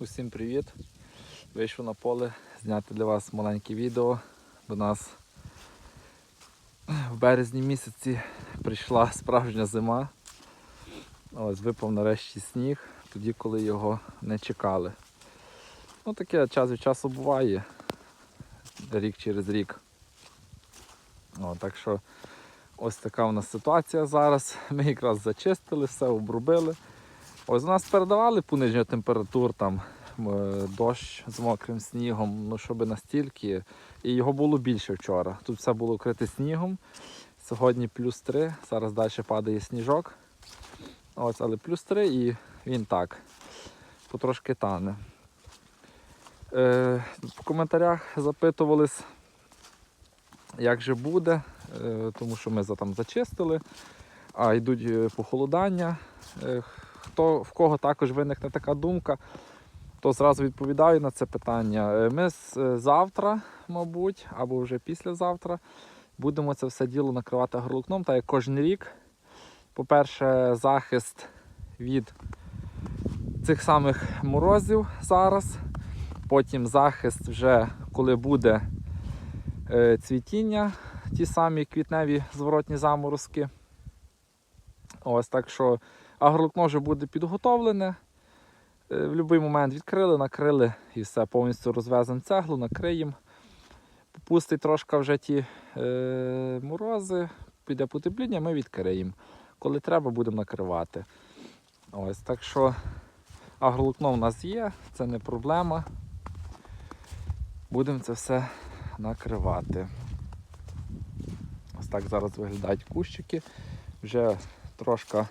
Усім привіт! Вийшов на поле зняти для вас маленьке відео. До нас в березні місяці прийшла справжня зима. Ось випав нарешті сніг, тоді, коли його не чекали. Ну таке час від часу буває. Рік через рік. О, так що ось така у нас ситуація зараз. Ми якраз зачистили все, обробили. Ось нас передавали пониження температур, там е, дощ з мокрим снігом, ну щоб настільки. І його було більше вчора. Тут все було вкрите снігом. Сьогодні плюс 3, зараз далі падає сніжок. Ось, але плюс 3 і він так. Потрошки тане. Е, в коментарях запитувались, як же буде, е, тому що ми за там зачистили, а йдуть е, похолодання. Е, хто, в кого також виникне така думка, то зразу відповідаю на це питання. Е, Ми е, завтра, мабуть, або вже післязавтра будемо це все діло накривати горлукном, так як кожен рік. По-перше, захист від цих самих морозів зараз. Потім захист вже коли буде е, цвітіння, ті самі квітневі зворотні заморозки. Ось так що агролукно вже буде підготовлене. Е, В будь-який момент відкрили, накрили і все, повністю розвеземо цеглу, накриємо. Попустить трошки вже ті е, морози, піде потепління, ми відкриємо. Коли треба, будемо накривати. Ось так що агролукно в нас є, це не проблема. Будемо це все накривати. Ось так зараз виглядають кущики. Вже трошки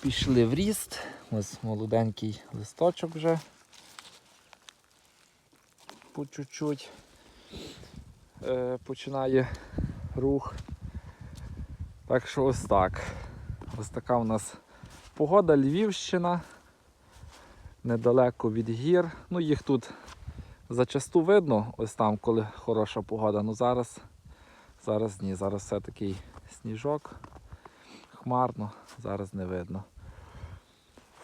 пішли в ріст. Ось молоденький листочок вже. По чуть-чуть е, починає рух. Так що ось так. Ось така у нас погода Львівщина. Недалеко від гір. Ну, їх тут зачасту видно, ось там, коли хороша погода. Ну зараз, зараз ні, зараз все такий сніжок. Хмарно, зараз не видно.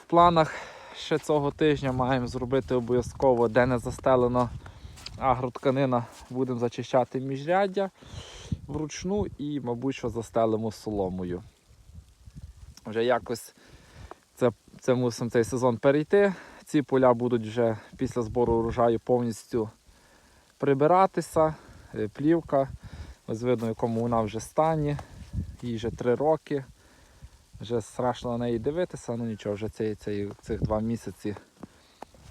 Планах ще цього тижня маємо зробити обов'язково, де не застелено агротканина, будемо зачищати міжряддя вручну і, мабуть, що застелимо соломою. Вже якось це, це мусимо цей сезон перейти. Ці поля будуть вже після збору урожаю повністю прибиратися. Е, Плівка. Ось видно, в якому вона вже стані. Їй вже три роки. Вже страшно на неї дивитися, ну нічого, вже ці, ці, цих два місяці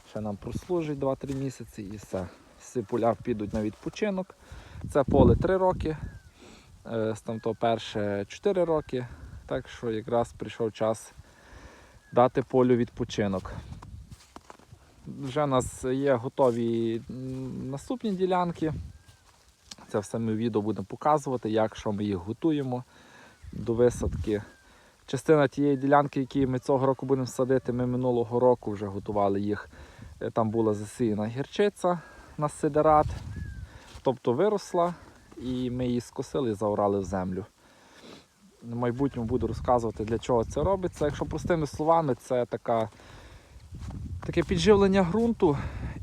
ще нам прослужить 2-3 місяці і все. Всі поля підуть на відпочинок. Це поле 3 роки, е, там то перше 4 роки. Так що якраз прийшов час дати полю відпочинок. Вже у нас є готові наступні ділянки. Це все ми відео будемо показувати, як що ми їх готуємо до висадки. Частина тієї ділянки, які ми цього року будемо садити, ми минулого року вже готували їх. Е, Там була засіяна гірчиця на сидерат, тобто виросла, і ми її скосили і заорали в землю. В майбутньому буду розказувати, для чого це робиться. Якщо простими словами, це така, таке підживлення ґрунту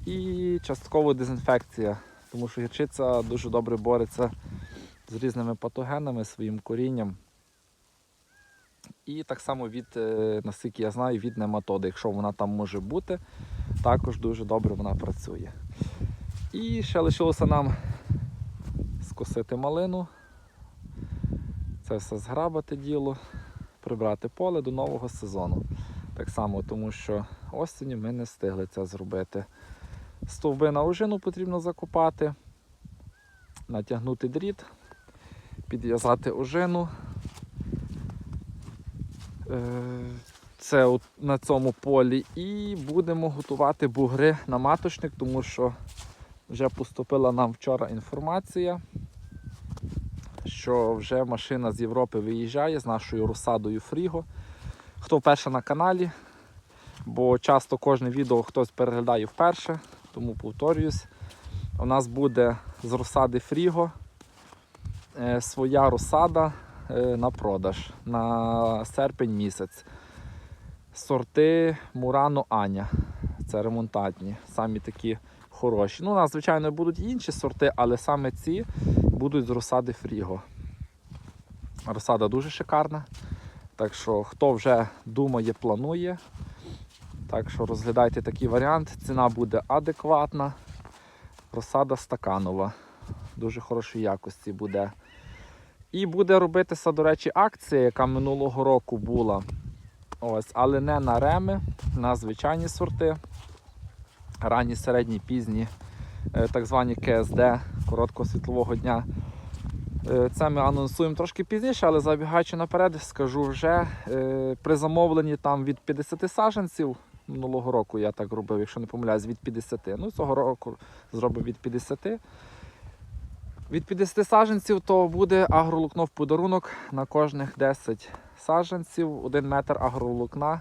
і частково дезінфекція, тому що гірчиця дуже добре бореться з різними патогенами, своїм корінням. І так само від, е, наскільки я знаю, від нематоди. Якщо вона там може бути, також дуже добре вона працює. І ще лишилося нам скосити малину, це все зграбати діло, прибрати поле до нового сезону. Так само, тому що осінню ми не встигли це зробити. Стовби на ожину потрібно закопати, натягнути дріт, підв'язати ожину. Е, Це от на цьому полі. І будемо готувати бугри на маточник, тому що вже поступила нам вчора інформація, що вже машина з Європи виїжджає з нашою розсадою Фріго. Хто вперше на каналі, бо часто кожне відео хтось переглядає вперше, тому повторююсь. У нас буде з розсади Фріго е, своя розсада на продаж на серпень місяць. Сорти Мурано Аня. Це ремонтантні, самі такі хороші. Ну, у нас, звичайно, будуть інші сорти, але саме ці будуть з розсади Фріго. Розсада дуже шикарна. Так що, хто вже думає, планує. Так що розглядайте такий варіант. Ціна буде адекватна. Розсада стаканова. Дуже хорошої якості буде. І буде робитися, до речі, акція, яка минулого року була. Ось, але не на реми, на звичайні сорти. Ранні, середні, пізні, е, так звані КСД короткого світлового дня. Е, Це ми анонсуємо трошки пізніше, але забігаючи наперед, скажу вже е, при замовленні там від 50 саджанців минулого року я так робив, якщо не помиляюсь, від 50. Ну, цього року зробив від 50. Від 50 саджанців то буде агролукно в подарунок на кожних 10 саджанців, 1 метр агролукна,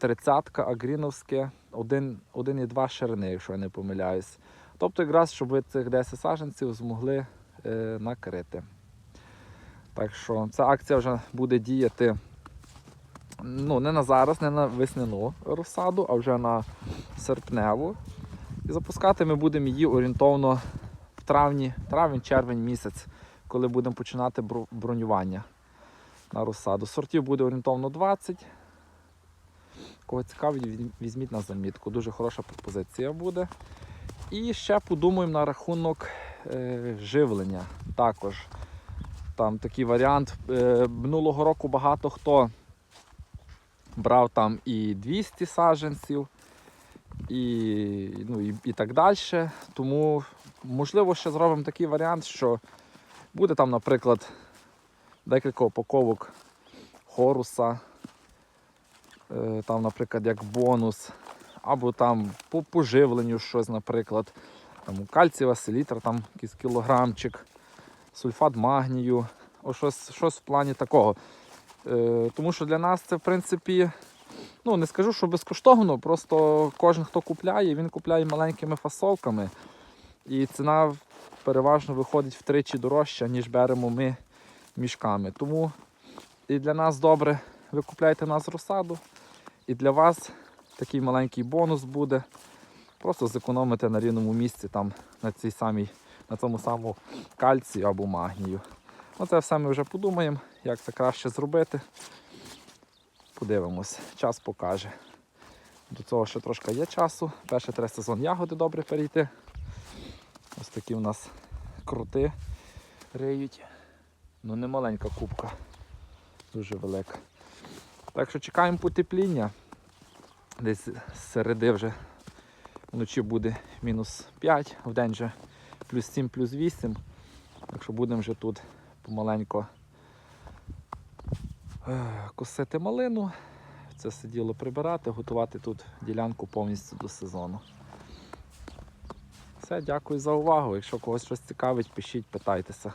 30-ка агріновське, 1,2 ширини, якщо я не помиляюсь. Тобто, якраз, щоб ви цих 10 саджанців змогли е, накрити. Так що ця акція вже буде діяти ну, не на зараз, не на весняну розсаду, а вже на серпневу. І запускати ми будемо її орієнтовно травні, травень-червень місяць, коли будемо починати бронювання на розсаду. Сортів буде орієнтовно 20. Кого цікавить, візьміть на замітку. Дуже хороша пропозиція буде. І ще подумаємо на рахунок е, живлення. Також там такий варіант. Е, минулого року багато хто брав там і 200 саджанців, і, ну, і, і так далі. Тому, можливо, ще зробимо такий варіант, що буде там, наприклад, декілька упаковок хоруса, е, там, наприклад, як бонус, або там по поживленню щось, наприклад, там кальцієва селітра, там якийсь кілограмчик, сульфат магнію, о, щось, щось в плані такого. Е, тому що для нас це, в принципі, ну не скажу, що безкоштовно, просто кожен, хто купляє, він купляє маленькими фасовками. І ціна переважно виходить втричі дорожча, ніж беремо ми мішками. Тому і для нас добре, ви купляєте нас розсаду, і для вас такий маленький бонус буде. Просто зекономите на рівному місці там, на, цій самій, на цьому самому кальцію або магнію. Оце все ми вже подумаємо, як це краще зробити. Подивимось, час покаже. До цього ще трошки є часу. Перший треба сезон ягоди добре перейти. Ось такі у нас крути риють. Ну не маленька кубка, дуже велика. Так що чекаємо потепління. Десь з середи вже вночі буде мінус 5, в день вже плюс 7, плюс 8. Так що будемо вже тут помаленько косити малину, це сиділо прибирати, готувати тут ділянку повністю до сезону. Все, дякую за увагу. Якщо когось щось цікавить, пишіть, питайтеся.